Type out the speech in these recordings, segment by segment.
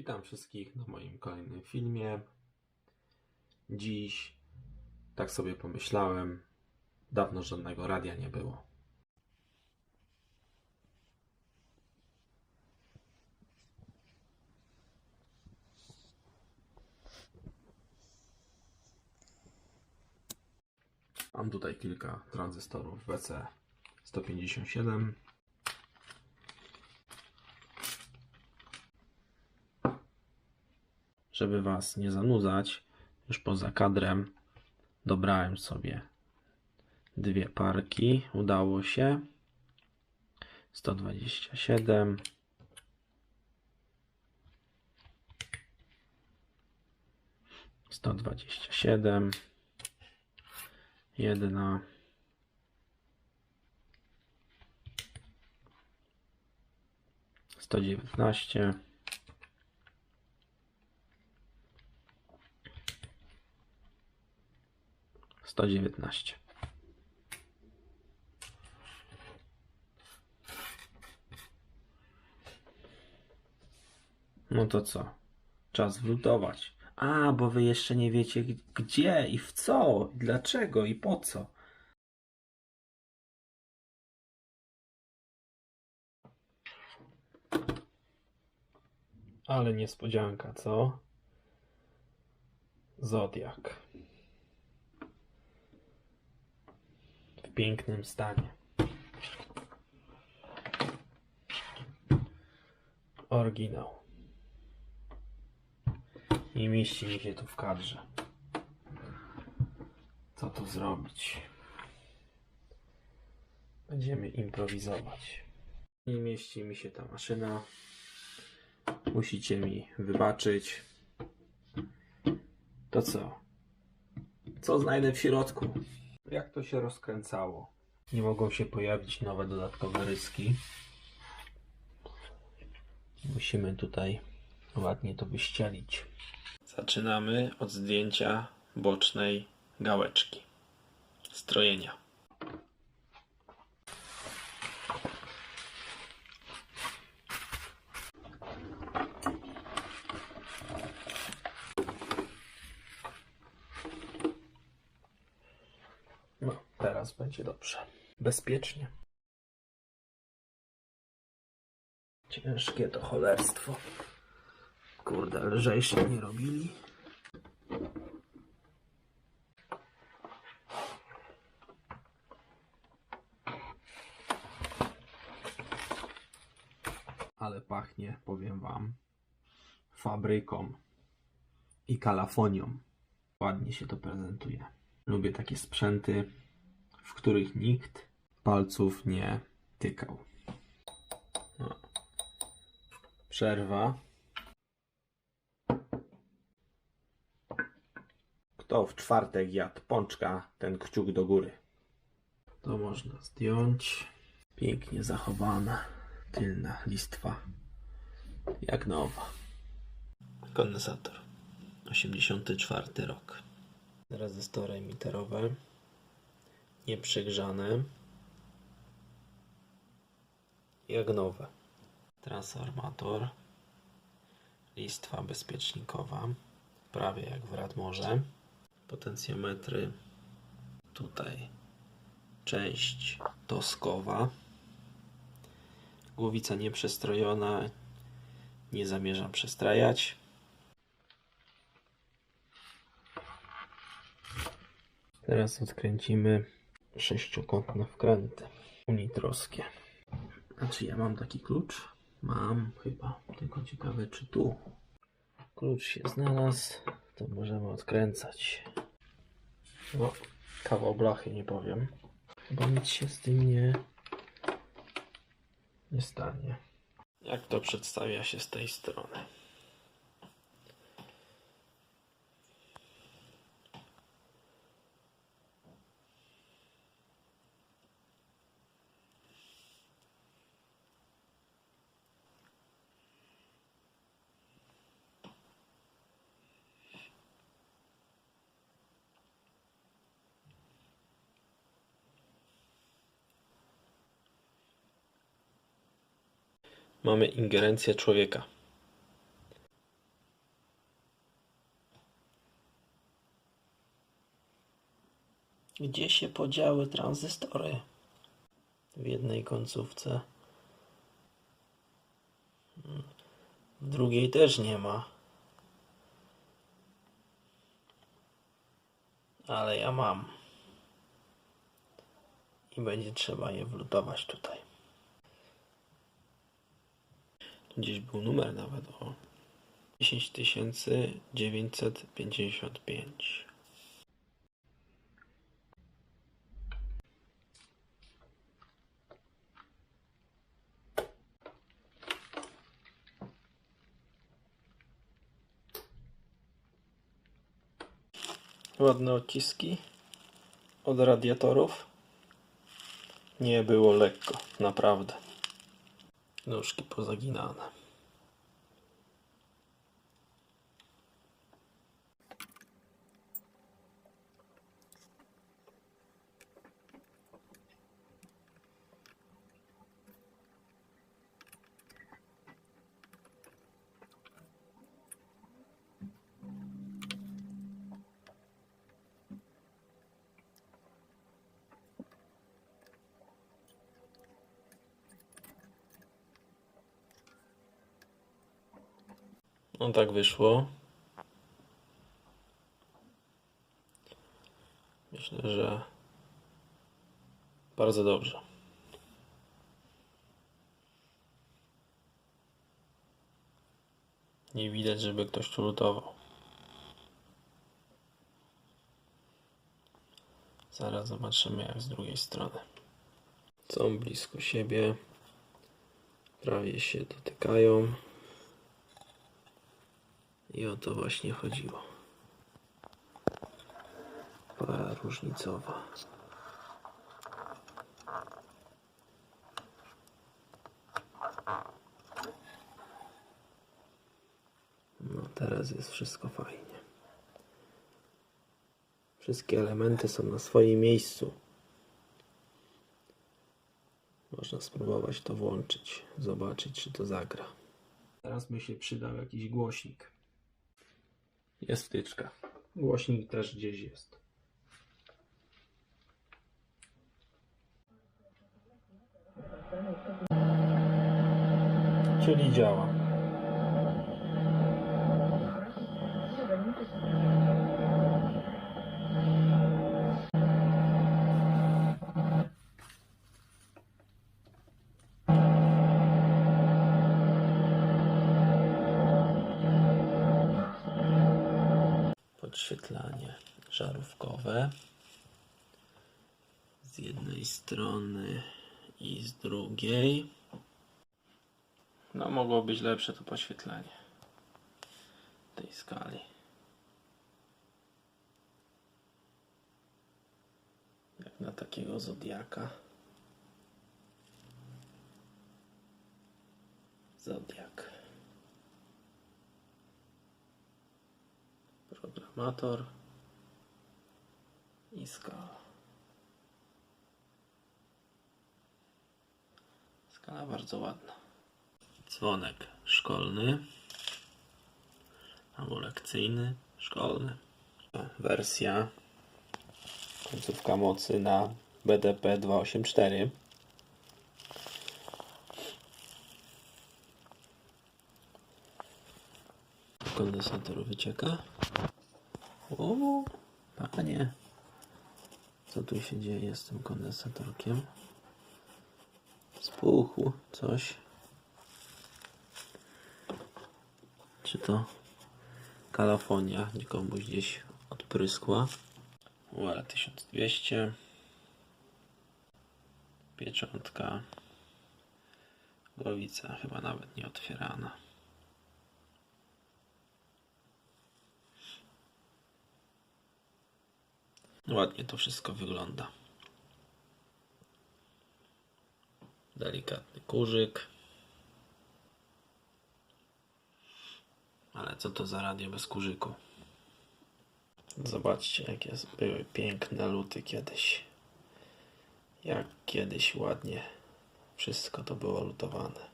Witam wszystkich na moim kolejnym filmie. Dziś, tak sobie pomyślałem, dawno żadnego radia nie było. Mam tutaj kilka tranzystorów WC157 żeby Was nie zanudzać, już poza kadrem dobrałem sobie dwie parki. Udało się. 127. Sto dwadzieścia siedem, jedna, sto dziewiętnaście, sto dziewiętnaście. No to co? Czas wlutować. A, bo wy jeszcze nie wiecie gdzie i w co, i dlaczego i po co. Ale niespodzianka, co? Zodiak. Pięknym stanie. Oryginał. Nie mieści mi się tu w kadrze. Co tu zrobić? Będziemy improwizować. Nie mieści mi się ta maszyna. Musicie mi wybaczyć. To co? Co znajdę w środku? Jak to się rozkręcało? Nie mogą się pojawić nowe dodatkowe ryski. Musimy tutaj ładnie to wyścielić. Zaczynamy od zdjęcia bocznej gałeczki. Strojenia. No, teraz będzie dobrze. Bezpiecznie. Ciężkie to cholerstwo. Kurde, lżejsze nie robili. Ale pachnie, powiem wam, fabryką i kalafonią. Ładnie się to prezentuje. Lubię takie sprzęty, w których nikt palców nie tykał. Przerwa. Kto w czwartek jadł pączka, ten kciuk do góry. To można zdjąć. Pięknie zachowana tylna listwa. Jak nowa. Kondensator. 84 rok. Rezystory emiterowe. Nieprzegrzane. Jak nowe. Transformator. Listwa bezpiecznikowa. Prawie jak w Radmorze. Potencjometry. Tutaj część toskowa. Głowica nieprzestrojona. Nie zamierzam przestrajać. Teraz odkręcimy sześciokątne wkręty unitrowskie. Znaczy ja mam taki klucz? Mam chyba, tylko ciekawe czy tu. Klucz się znalazł, to możemy odkręcać. No, kawał blachy nie powiem. Chyba nic się z tym nie, nie stanie. Jak to przedstawia się z tej strony? mamy ingerencję człowieka. Gdzie się podziały tranzystory? W jednej końcówce. W drugiej też nie ma. Ale ja mam. I będzie trzeba je wlutować tutaj. Gdzieś był numer nawet o 10955. Ładne odciski od radiatorów. Nie było lekko, naprawdę. Nóżki pozaginane. No tak wyszło. Myślę, że bardzo dobrze. Nie widać, żeby ktoś tu lutował. Zaraz zobaczymy, jak z drugiej strony. Są blisko siebie. Prawie się dotykają. I o to właśnie chodziło. Para różnicowa. No teraz jest wszystko fajnie. Wszystkie elementy są na swoim miejscu. Można spróbować to włączyć, zobaczyć czy to zagra. Teraz by się przydał jakiś głośnik. Jest wtyczka. Głośnik też gdzieś jest. Czyli działa. Podświetlanie żarówkowe z jednej strony i z drugiej. No, mogło być lepsze to podświetlenie tej skali. Jak na takiego zodiaka. Zodiak. Programator i skala. Skala bardzo ładna. Dzwonek szkolny albo lekcyjny, szkolny. Wersja końcówka mocy na BDP 284. Kondensator wycieka. O, panie. Co tu się dzieje z tym kondensatorkiem? Spuchł coś. Czy to kalafonia komuś gdzieś odpryskła? UL 1200. Pieczątka. Głowica chyba nawet nie otwierana. Ładnie to wszystko wygląda. Delikatny kurzyk. Ale co to za radio bez kurzyku? Zobaczcie, jakie były piękne luty kiedyś. Jak kiedyś ładnie wszystko to było lutowane.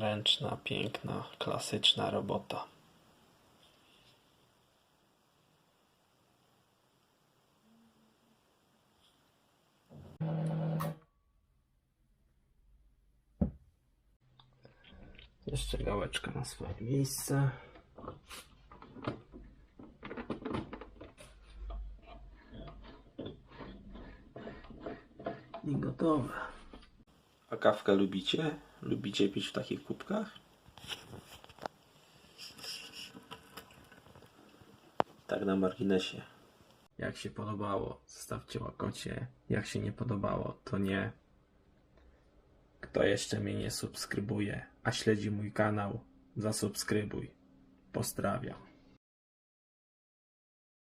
Ręczna, piękna, klasyczna robota. Jeszcze gałeczka na swoje miejsce. I gotowe. Kawkę lubicie? Lubicie pić w takich kubkach? Tak na marginesie. Jak się podobało, zostawcie łakocie. Jak się nie podobało, to nie. Kto jeszcze mnie nie subskrybuje, a śledzi mój kanał, zasubskrybuj. Pozdrawiam.